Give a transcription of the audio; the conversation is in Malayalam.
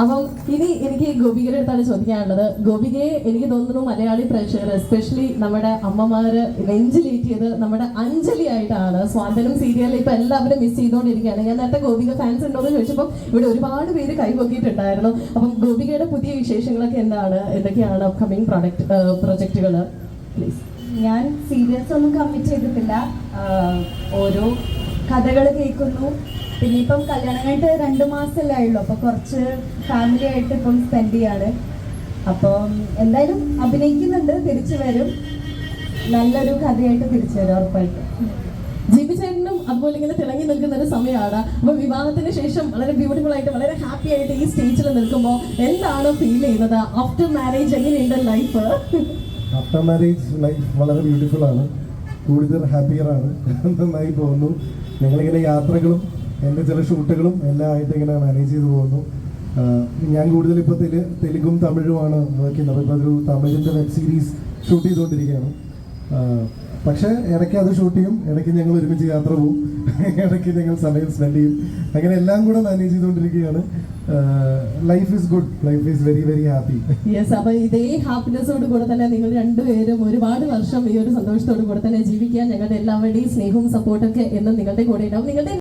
അപ്പം ഇനി എനിക്ക് ഗോപികയുടെ അടുത്താണ് ചോദിക്കാനുള്ളത്. ഗോപികയെ എനിക്ക് തോന്നുന്നു മലയാളി പ്രേക്ഷകർ എസ്പെഷ്യലി നമ്മുടെ അമ്മമാര് നെഞ്ചിലേറ്റിയത് നമ്മുടെ അഞ്ജലി ആയിട്ടാണ് സ്വാതന്ത്ര്യം സീരിയൽ ഇപ്പൊ എല്ലാവരും മിസ് ചെയ്തുകൊണ്ടിരിക്കുകയാണ്. ഞാൻ നേരത്തെ ഗോപിക ഫാൻസ് ഉണ്ടോ എന്ന് ചോദിച്ചപ്പോൾ ഇവിടെ ഒരുപാട് പേര് കൈപൊക്കിയിട്ടുണ്ടായിരുന്നു. അപ്പം ഗോപികയുടെ പുതിയ വിശേഷങ്ങളൊക്കെ എന്താണ്? എന്തൊക്കെയാണ് അപ്കമിങ് പ്രൊഡക്റ്റ് പ്രൊജക്റ്റുകൾ പ്ലീസ് ഞാൻ സീരിയൽസ് ഒന്നും കമ്മിറ്റ് ചെയ്തിട്ടില്ല. ഓരോ കഥകൾ കേൾക്കുന്നു. പിന്നെ ഇപ്പം കല്യാണം കഴിഞ്ഞിട്ട് രണ്ട് മാസമല്ലേ ആയുള്ളൂ. അപ്പോൾ കുറച്ച് ഫാമിലി ആയിട്ട് ഇപ്പം സ്പെൻഡ് ചെയ്യാണ്. അപ്പം എന്തായാലും അഭിനയിക്കുന്നുണ്ട് തിരിച്ചു വരും. നല്ലൊരു കഥയായിട്ട് തിരിച്ചു വരും ഉറപ്പായിട്ടും. ജിബി ചേട്ടനും അതുപോലെ ഇങ്ങനെ തിളങ്ങി നിൽക്കുന്ന ഒരു സമയമാണ്. അപ്പൊ വിവാഹത്തിന് ശേഷം വളരെ ബ്യൂട്ടിഫുൾ ആയിട്ട് വളരെ ഹാപ്പി ആയിട്ട് ഈ സ്റ്റേജിൽ നിൽക്കുമ്പോൾ എന്താണ് ഫീൽ ചെയ്യുന്നത്? ആഫ്റ്റർ മാരേജ് എങ്ങനെയുണ്ട് ലൈഫ് ആഫ്റ്റർ മാരേജ് ലൈഫ് വളരെ ബ്യൂട്ടിഫുൾ ആണ്. കൂടുതൽ ഹാപ്പിയർ ആണ്. നന്നായി പോകുന്നു. ഞങ്ങളിങ്ങനെ യാത്രകളും എന്റെ ചില ഷൂട്ടുകളും എല്ലാം ആയിട്ട് ഇങ്ങനെ മാനേജ് ചെയ്തു പോകുന്നു. ഞാൻ കൂടുതൽ ഇപ്പോൾ തെലു തെലുങ്കും തമിഴുമാണ് വർക്ക് ചെയ്യുന്നത്. ഇപ്പോൾ ഒരു തമിഴിന്റെ വെബ് സീരീസ് ഷൂട്ട് ചെയ്തുകൊണ്ടിരിക്കുകയാണ്. പക്ഷേ ഇടയ്ക്ക് അത് ഷൂട്ട് ചെയ്യും. ഇടയ്ക്ക് ഞങ്ങൾ ഒരുമിച്ച് യാത്ര പോകും ഇടയ്ക്ക് ഞങ്ങൾ സമയം സ്പെൻഡ് ചെയ്യും. അങ്ങനെ എല്ലാം കൂടെ മാനേജ് ചെയ്തുകൊണ്ടിരിക്കുകയാണ്. Life is good life is very very happy yes അപ്പൊ ഇതേ ഹാപ്പിനെസ്സോട് കൂടെ തന്നെ നിങ്ങൾ രണ്ടുപേരും ഒരുപാട് വർഷം ഈ ഒരു സന്തോഷത്തോട് കൂടെ തന്നെ ജീവിക്കാൻ ഞങ്ങളുടെ എല്ലാവരുടെയും സ്നേഹവും സപ്പോർട്ടൊക്കെ എന്നും നിങ്ങളുടെ കൂടെ ഉണ്ടാവും. നിങ്ങളുടെ